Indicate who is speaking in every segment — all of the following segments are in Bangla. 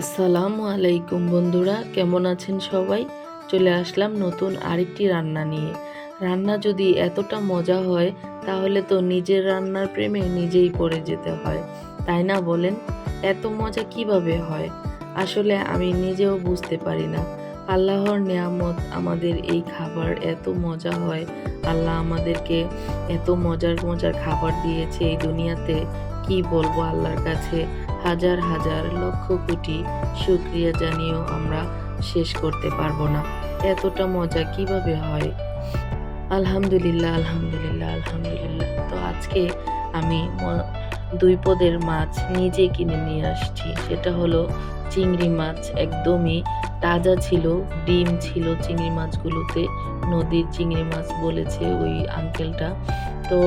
Speaker 1: আসসালামু আলাইকুম বন্ধুরা, কেমন আছেন সবাই? চলে আসলাম নতুন আরেকটি রান্না নিয়ে। রান্না যদি এতটা মজা হয়, তাহলে তো নিজের রান্নার প্রেমে নিজেই পড়ে যেতে হয়, তাই না বলেন? এত মজা কীভাবে হয়? আসলে আমি নিজেও বুঝতে পারি না। আল্লাহর নিয়ামত আমাদের এই খাবার এত মজা হয়। আল্লাহ আমাদেরকে এত মজার মজার খাবার দিয়েছে এই দুনিয়াতে। কি বলব আল্লাহর কাছে? হাজার হাজার লক্ষ কোটি শুক্রিয়া জানিয়েও আমরা শেষ করতে পারব না। এতটা মজা কীভাবে হয়? আলহামদুলিল্লাহ আলহামদুলিল্লাহ আলহামদুলিল্লাহ। তো আজকে আমি দুই পদের মাছ নিজে কিনে নিয়ে আসছি। সেটা হলো চিংড়ি মাছ। একদমই তাজা ছিল, ডিম ছিল চিংড়ি মাছগুলোতে। নদীর চিংড়ি মাছ বলেছে ওই আঙ্কেলটা তো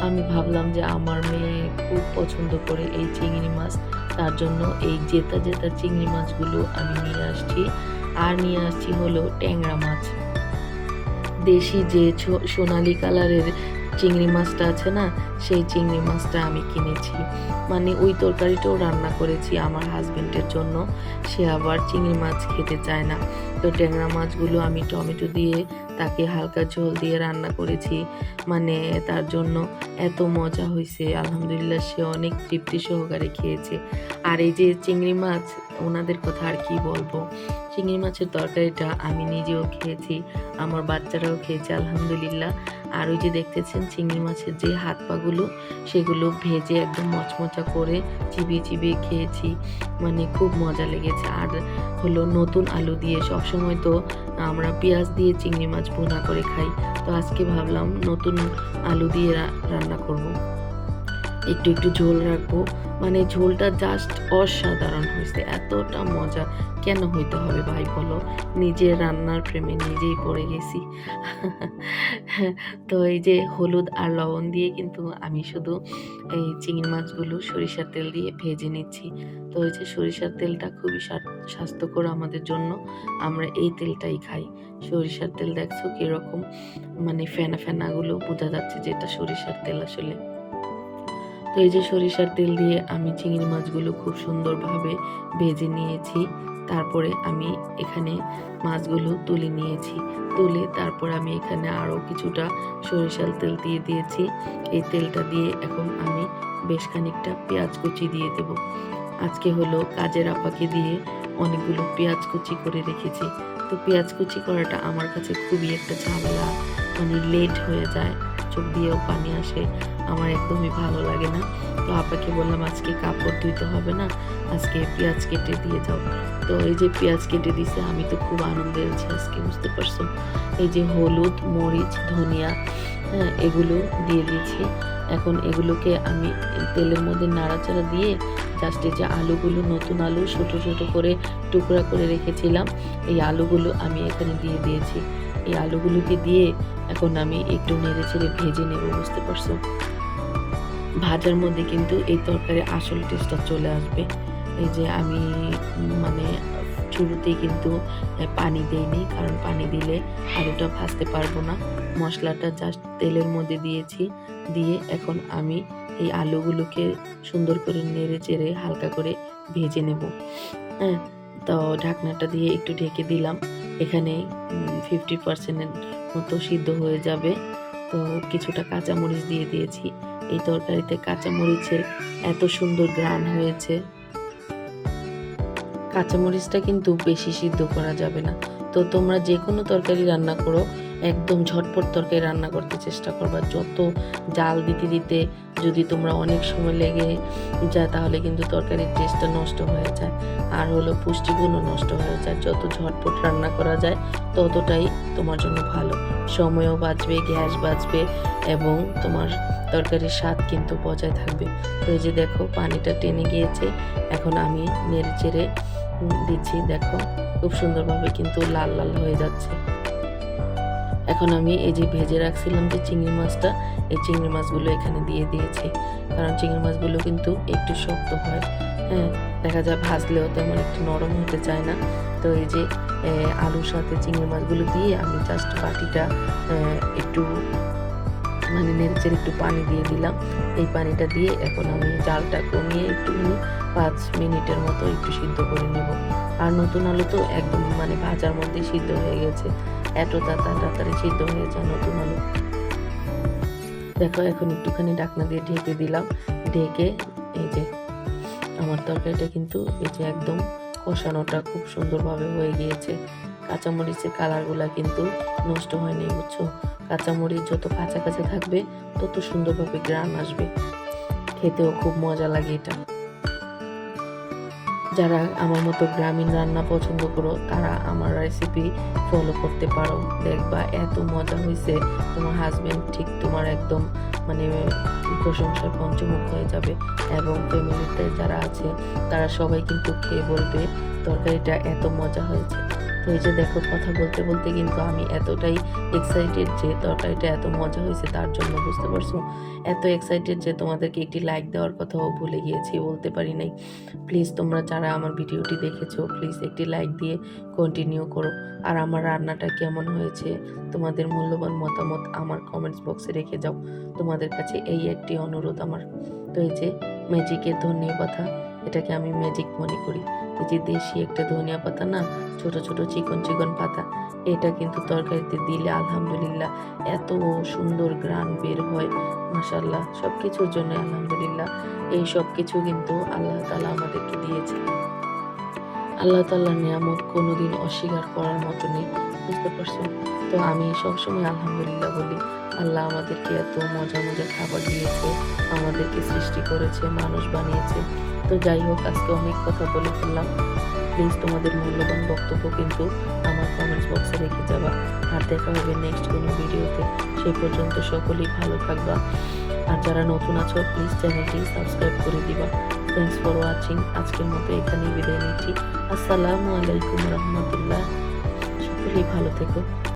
Speaker 1: আমি ভাবলাম যে আমার মেয়ে খুব পছন্দ করে এই চিংড়ি মাছ। তার জন্য এই জেতা জেতা চিংড়ি মাছগুলো আমি নিয়ে আসছি। আর নিয়ে আসছি হলো ট্যাংরা মাছ। দেশি যে সোনালি কালারের চিংড়ি মাছটা আছে না, সেই চিংড়ি মাছটা আমি কিনেছি। মানে ওই তরকারিটাও রান্না করেছি আমার হাজবেন্ডের জন্য। সে আবার চিংড়ি মাছ খেতে চায় না। তো ট্যাংরা মাছগুলো আমি টমেটো দিয়ে তাকে হালকা ঝোল দিয়ে রান্না করেছি। মানে তার জন্য এত মজা হয়েছে আলহামদুলিল্লাহ সে অনেক তৃপ্তি সহকারে খেয়েছে। আর এই যে চিংড়ি মাছ, ওনাদের কথা আর কি বলব? চিংড়ি মাছের তরকারিটা আমি নিজেও খেয়েছি, আমার বাচ্চারাও খেয়েছে, আলহামদুলিল্লাহ। আর ওই যে দেখতেছেন চিংড়ি মাছের যে হাত পাগুলো সেগুলো ভেজে একদম মচমচা করে চিবিয়ে চিবিয়ে খেয়েছি। মানে খুব মজা লেগেছে। আর হলো নতুন আলু দিয়ে সবসময় তো আমরা পেঁয়াজ দিয়ে চিংড়ি মাছ ভুনা করে খাই। তো আজকে ভাবলাম নতুন আলু দিয়ে রান্না করব। একটু একটু ঝোল রাখব। মানে ঝোলটা জাস্ট অসাধারণ হয়েছে, এতটা মজা। কেন হইতে হবে ভাই বলো? নিজের রান্নার প্রেমে নিজেই পড়ে গেছি। তো এই যে হলুদ আর লবণ দিয়ে কিন্তু আমি শুধু এই চিংড়ি মাছগুলো সরিষার তেল দিয়ে ভেজে নিচ্ছি। তো এই যে সরিষার তেলটা খুবই স্বাস্থ্যকর আমাদের জন্য। আমরা এই তেলটাই খাই। সরিষার তেল দেখছ কীরকম? মানে ফেনা ফেনাগুলো বোঝা যাচ্ছে যে এটা সরিষার তেল আসলে। তো এই যে সরিষার তেল দিয়ে আমি চিংড়ি মাছগুলো খুব সুন্দরভাবে ভেজে নিয়েছি। তারপরে আমি এখানে মাছগুলো তুলে নিয়েছি। তুলে তারপর আমি এখানে আরও কিছুটা সরিষার তেল দিয়ে দিয়েছি। এই তেলটা দিয়ে এখন আমি বেশ খানিকটা পেঁয়াজ কুচি দিয়ে দেব। আজকে হলো কাজের আপাকে দিয়ে অনেকগুলো পেঁয়াজ কুচি করে রেখেছি। তো পেঁয়াজ কুচি করাটা আমার কাছে খুবই একটা ঝামেলা মানে লেট হয়ে যায়। চোখ দিয়েও পানি আসে। একদমই ভালো লাগে না। তো আপাকে বললাম, আজকে কাপড় ধুইতে হবে না, আজকে পেঁয়াজ কেটে দিয়ে যাও। তো এই যে পেঁয়াজ কেটে দিছে, আমি তো খুব আনন্দে আছি আজকে, বুঝতে পারছ? এই যে হলুদ, মরিচ, ধনিয়া হ্যাঁ এগুলো দিয়ে দিয়েছি। এখন এগুলোকে আমি তেলের মধ্যে নাড়াচাড়া দিয়ে জাস্ট যে আলুগুলো, নতুন আলু, ছোট ছোট করে টুকরা করে রেখেছিলাম, এই আলুগুলো আমি এখানে দিয়ে দিয়েছি। এই আলুগুলোকে দিয়ে এখন আমি একটু নেড়ে চেড়ে ভেজে নেব, বুঝতে পারছ? ভাজার মধ্যে কিন্তু এই তরকারি আসল টেস্টটা চলে আসবে। এই যে আমি মানে শুরুতেই কিন্তু পানি দেইনি, কারণ পানি দিলে আলুটা ভাজতে পারব না। মশলাটা জাস্ট তেলের মধ্যে দিয়েছি, দিয়ে এখন আমি এই আলুগুলোকে সুন্দর করে নেড়ে চেড়ে হালকা করে ভেজে নেব। হ্যাঁ তো ঢাকনাটা দিয়ে একটু ঢেকে দিলাম। এখানে ফিফটি পার্সেন্টের মতো সিদ্ধ হয়ে যাবে। তো কিছুটা কাঁচামরিচ দিয়ে দিয়েছি। এই তরকারিতে কাঁচামরিচের এত সুন্দর গ্রান হয়েছে। কাঁচামরিচটা কিন্তু বেশি সিদ্ধ করা যাবে না। তো তোমরা যে কোনো তরকারি রান্না করো একদম ঝটপট তরকারি রান্না করতে চেষ্টা করবা। যত জাল দিতে দিতে যদি তোমরা অনেক সময় লেগে যায়, তাহলে কিন্তু তরকারির টেস্টটা নষ্ট হয়ে যায়। আর হলো পুষ্টিগুণও নষ্ট হয়ে যায়। যত ঝটপট রান্না করা যায়, ততটাই তোমার জন্য ভালো। সময়ও বাঁচবে, গ্যাস বাঁচবে এবং তোমার তরকারির স্বাদ কিন্তু বজায় থাকবে। তো যে দেখো, পানিটা টেনে গিয়েছে। এখন আমি নেড়ে চেড়ে দিচ্ছি। দেখো, খুব সুন্দরভাবে কিন্তু লাল লাল হয়ে যাচ্ছে। এখন আমি এই যে ভেজে রাখছিলাম যে চিংড়ি মাছটা, এই চিংড়ি মাছগুলো এখানে দিয়ে দিয়েছি। কারণ চিংড়ি মাছগুলো কিন্তু একটু শক্ত হয় হ্যাঁ? দেখা যায় ভাজলেও তেমন একটু নরম হতে চায় না। তো এই যে আলুর সাথে চিংড়ি মাছগুলো দিয়ে আমি জাস্ট বাটিটা একটু মানে নেড়েচেড়ে একটু পানি দিয়ে দিলাম। এই পানিটা দিয়ে এখন আমি জালটা কমিয়ে একটুখানি পাঁচ মিনিটের মতো একটু সিদ্ধ করে নেব। আর নতুন আলু তো একদম মানে ভাজার মধ্যে সিদ্ধ হয়ে গেছে। এত তাড়া তাড়াতাড়ি সিদ্ধ হয়ে যায় নতুন আলু। দেখো, এখন একটুখানি ডাকনা দিয়ে ঢেকে দিলাম। ঢেকে এই যে, আমার তরকারিটা কিন্তু এই যে একদম কষানোটা খুব সুন্দরভাবে হয়ে গিয়েছে। কাঁচামরিচের কালারগুলো কিন্তু নষ্ট হয়নি, বুঝছ? কাঁচামরিচ যত কাঁচা থাকবে, তত সুন্দরভাবে গ্রান আসবে। খেতেও খুব মজা লাগে এটা। যারা আমার মতো গ্রামীণ রান্না পছন্দ করো, তারা আমার রেসিপি ফলো করতে পারো। দেখবা এত মজা হয়েছে তোমার হাজব্যান্ড ঠিক তোমার একদম মানে প্রশংসায় পঞ্চমুখ হয়ে যাবে এবং ফ্যামিলিতে যারা আছে, তারা সবাই কিন্তু খেয়ে বলবে, তরকারিটা এত মজা হয়েছে। তো এই যে দেখো, কথা বলতে বলতে কিন্তু আমি এতটাই এক্সাইটেড যে তরকারিটা এত মজা হয়েছে তার জন্য বুঝতে পারছ? এত এক্সাইটেড যে তোমাদেরকে একটি লাইক দেওয়ার কথাও ভুলে গিয়েছি, বলতে পারি নাই। প্লিজ তোমরা যারা আমার ভিডিওটি দেখেছ প্লিজ একটি লাইক দিয়ে কন্টিনিউ করো। আর আমার রান্নাটা কেমন হয়েছে, তোমাদের মূল্যবান মতামত আমার কমেন্টস বক্সে রেখে যাও। তোমাদের কাছে এই একটি অনুরোধ আমার। তো এই যে ম্যাজিকের ধনিয়া পাতা এটাকে আমি ম্যাজিক মনে করি। এই যে দেশি একটা ধনিয়া পাতা না, ছোট ছোট চিকন চিকন পাতা, এটা কিন্তু তরকারিতে দিলে আলহামদুলিল্লাহ এত সুন্দর গ্রান বের হয় মাসাল্লাহ সব কিছুর জন্য আলহামদুলিল্লাহ, এই সব কিছু কিন্তু আল্লাহ তালা আমাদেরকে দিয়েছে। আল্লাহ তাল্লাহ নিয়ামত কোনোদিন অস্বীকার করার মতো নেই, বুঝতে পারছ তো আমি সবসময় আলহামদুলিল্লাহ বলি, আল্লাহ আমাদেরকে এত মজা মজা খাবার দিয়েছে, আমাদেরকে সৃষ্টি করেছে, মানুষ বানিয়েছে। তো যাই হোক, আজকে অনেক কথা বলে ফেললাম। প্লিজ তোমাদের মূল্যবান বক্তব্য কিন্তু আমার কমেন্টস বক্সে রেখে যাবা আর দেখা হবে নেক্সট কোনো ভিডিওতে সেই পর্যন্ত সকলেই ভালো থাকবা। আর যারা নতুন আছো প্লিজ চ্যানেলটি সাবস্ক্রাইব করে দিবা। থ্যাংকস ফর ওয়াচিং আজকের মতো এখানেই বিদায় নিচ্ছি। আসসালামু আলাইকুম রহমতুল্লাহ। সকলেই ভালো থেকো।